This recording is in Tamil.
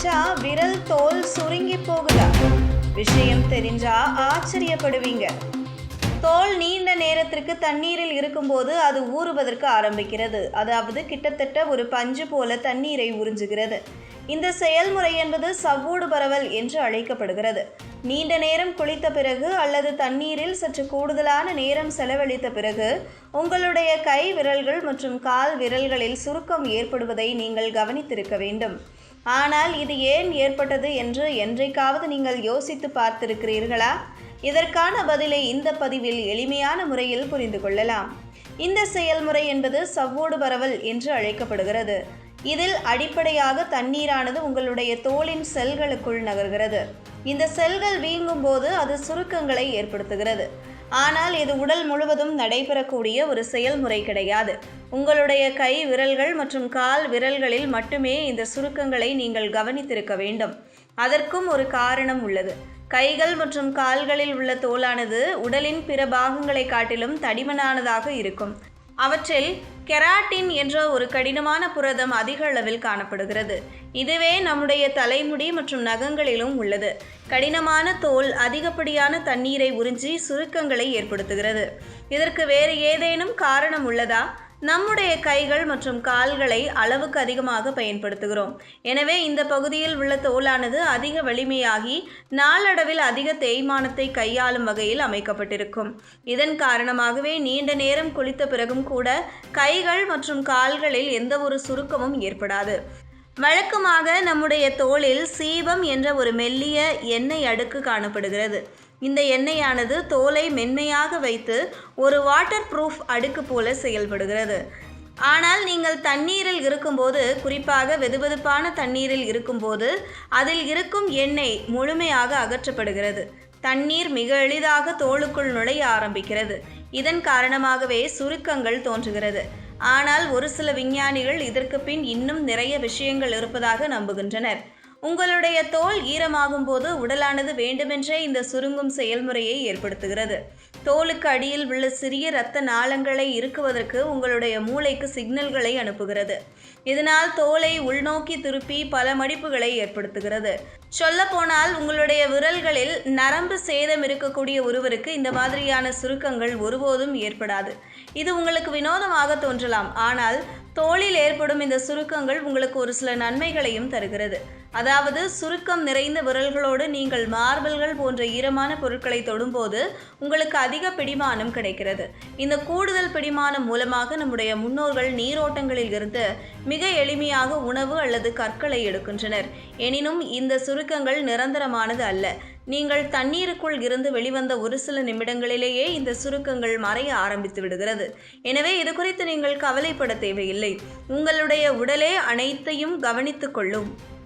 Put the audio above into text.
குளிச்சா விரல் தோல் சுருங்கி போகுதா? விஷயம் தெரிஞ்சா ஆச்சரியப்படுவீங்க. தோல் நீண்ட நேரத்திற்கு தண்ணீரில் இருக்கும்போது அது ஊறுவதற்கு ஆரம்பிக்கிறது. அதாவது கிட்டத்தட்ட ஒரு பஞ்சு போல தண்ணீரை உறிஞ்சுகிறது. இந்த செயல்முறை என்பது சவ்வூடு பரவல் என்று அழைக்கப்படுகிறது. நீண்ட நேரம் குளித்த பிறகு அல்லது தண்ணீரில் சற்று கூடுதலான நேரம் செலவழித்த பிறகு உங்களுடைய கை விரல்கள் மற்றும் கால் விரல்களில் சுருக்கம் ஏற்படுவதை நீங்கள் கவனித்திருக்க வேண்டும். ஆனால் இது ஏன் ஏற்பட்டது என்று என்றைக்காவது நீங்கள் யோசித்து பார்த்திருக்கிறீர்களா? இதற்கான பதிலை இந்த பதிவில் எளிமையான முறையில் புரிந்து கொள்ளலாம். இந்த செயல்முறை என்பது சவ்வோடு பரவல் என்று அழைக்கப்படுகிறது. இதில் அடிப்படையாக தண்ணீரானது உங்களுடைய தோலின் செல்களுக்குள் நகர்கிறது. இந்த செல்கள் வீங்கும் போது அது சுருக்கங்களை ஏற்படுத்துகிறது. ஆனால் இது உடல் முழுவதும் நடைபெறக்கூடிய ஒரு செயல்முறை கிடையாது. உங்களுடைய கை விரல்கள் மற்றும் கால் விரல்களில் மட்டுமே இந்த சுருக்கங்களை நீங்கள் கவனித்திருக்க வேண்டும். அதற்கும் ஒரு காரணம் உள்ளது. கைகள் மற்றும் கால்களில் உள்ள தோலானது உடலின் பிற பாகங்களை காட்டிலும் தடிமனானதாக இருக்கும். அவற்றில் கெராட்டின் என்ற ஒரு கடினமான புரதம் அதிக அளவில் காணப்படுகிறது. இதுவே நம்முடைய தலைமுடி மற்றும் நகங்களிலும் உள்ளது. கடினமான தோல் அதிகப்படியான தண்ணீரை உறிஞ்சி சுருக்கங்களை ஏற்படுத்துகிறது. இதற்கு வேறு ஏதேனும் காரணம் உள்ளதா? நம்முடைய கைகள் மற்றும் கால்களை அளவுக்கு அதிகமாக பயன்படுத்துகிறோம். எனவே இந்த பகுதியில் உள்ள தோலானது அதிக வலிமையாகி நாளடைவில் அதிக தேய்மானத்தை கையாளும் வகையில் அமைக்கப்பட்டிருக்கும். இதன் காரணமாகவே நீண்ட நேரம் குளித்த பிறகும் கூட கைகள் மற்றும் கால்களில் எந்த ஒரு சுருக்கமும் ஏற்படாது. வழக்கமாக நம்முடைய தோலில் சீபம் என்ற ஒரு மெல்லிய எண்ணெய் அடுக்கு காணப்படுகிறது. இந்த எண்ணெயானது தோலை மென்மையாக வைத்து ஒரு வாட்டர் ப்ரூஃப் அடுக்கு போல செயல்படுகிறது. ஆனால் நீங்கள் தண்ணீரில் இருக்கும்போது குறிப்பாக வெதுவெதுப்பான தண்ணீரில் இருக்கும்போது அதில் இருக்கும் எண்ணெய் முழுமையாக அகற்றப்படுகிறது. தண்ணீர் மிக எளிதாக தோலுக்குள் நுழைய ஆரம்பிக்கிறது. இதன் காரணமாகவே சுருக்கங்கள் தோன்றுகிறது. ஆனால் ஒரு சில விஞ்ஞானிகள் இதற்கு பின் இன்னும் நிறைய விஷயங்கள் இருப்பதாக நம்புகின்றனர். உங்களுடைய தோல் ஈரமாகும் போது உடலானது வேண்டுமென்றே இந்த சுருங்கும் செயல்முறையை ஏற்படுத்துகிறது. தோலுக்கு அடியில் உள்ள சிறிய இரத்த நாளங்களை இருக்குவதற்கு உங்களுடைய மூளைக்கு சிக்னல்களை அனுப்புகிறது. இதனால் தோலை உள்நோக்கி திருப்பி பல மடிப்புகளை ஏற்படுத்துகிறது. சொல்லப்போனால் உங்களுடைய விரல்களில் நரம்பு சேதம் இருக்கக்கூடிய ஒருவருக்கு இந்த மாதிரியான சுருக்கங்கள் ஒருபோதும் ஏற்படாது. இது உங்களுக்கு வினோதமாக தோன்றலாம். ஆனால் தோளில் ஏற்படும் இந்த சுருக்கங்கள் உங்களுக்கு ஒரு சில நன்மைகளையும் தருகிறது. அதாவது அதாவது சுருக்கம் நிறைந்த விரல்களோடு நீங்கள் மார்பல்கள் போன்ற ஈரமான பொருட்களை தொடும்போது உங்களுக்கு அதிக பிடிமானம் கிடைக்கிறது. இந்த கூடுதல் பிடிமானம் மூலமாக நம்முடைய முன்னோர்கள் நீரோட்டங்களில் இருந்து மிக எளிமையாக உணவு அல்லது கற்களை எடுக்கின்றனர். எனினும் இந்த சுருக்கங்கள் நிரந்தரமானது அல்ல. நீங்கள் தண்ணீருக்குள் இருந்து வெளிவந்த ஒரு சில நிமிடங்களிலேயே இந்த சுருக்கங்கள் மறைய ஆரம்பித்து விடுகிறது. எனவே இது குறித்து நீங்கள் கவலைப்பட தேவையில்லை. உங்களுடைய உடலே அனைத்தையும் கவனித்துக் கொள்ளும்.